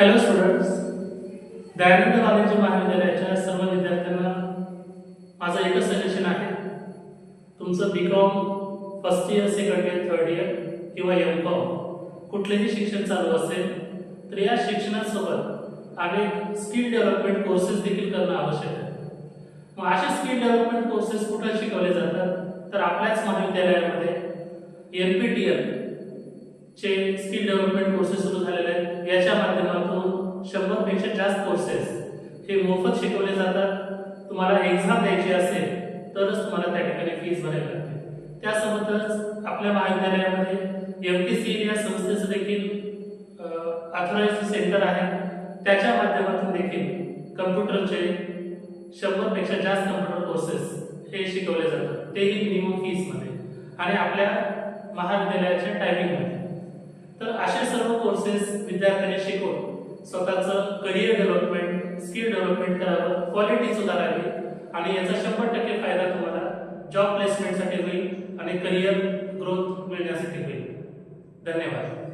Hello students Dayanand वाणिज्य महाविद्यालयाच्या सर्व विद्यार्थ्यांना माझं एकच सजेशन आहे. तुमचं B Com first year second year third year किंवा एम कॉम कुठलेही शिक्षण चालू असेल तर या शिक्षणासोबत अनेक स्किल डेव्हलपमेंट कोर्सेस देखील करणं आवश्यक आहे. मग असे स्किल डेव्हलपमेंट कोर्सेस कुठे शिकवले जातात? तर आपल्याच महाविद्यालयामध्ये एम पी टी एल चे स्किल डेव्हलपमेंट कोर्सेस सुरू झालेले आहेत. याच्या पेक्षा जास्त कोर्सेस हे मोफत शिकवले जातात. तुम्हाला एक्झाम द्यायची असेल तरच तुम्हाला त्या ठिकाणी फीस भरावी लागते त्यासोबतच आपल्या महाविद्यालयामध्ये एम टी सी या संस्थेचं देखील ऑथराईज सेंटर आहे. त्याच्या माध्यमातून देखील कम्प्युटरचे शंभरपेक्षा जास्त कम्प्युटर कोर्सेस हे शिकवले जातात. तेही मिनिमम फीसमध्ये आणि आपल्या महाविद्यालयाच्या टायमिंगमध्ये तर असे सर्व कोर्सेस विद्यार्थ्यांनी शिकून स्वतःचं करिअर डेव्हलपमेंट स्किल डेव्हलपमेंट करावं क्वालिटी सुधारावी आणि याचा शंभर टक्के फायदा तुम्हाला जॉब प्लेसमेंटसाठी होईल आणि करिअर ग्रोथ मिळण्यासाठी होईल. धन्यवाद.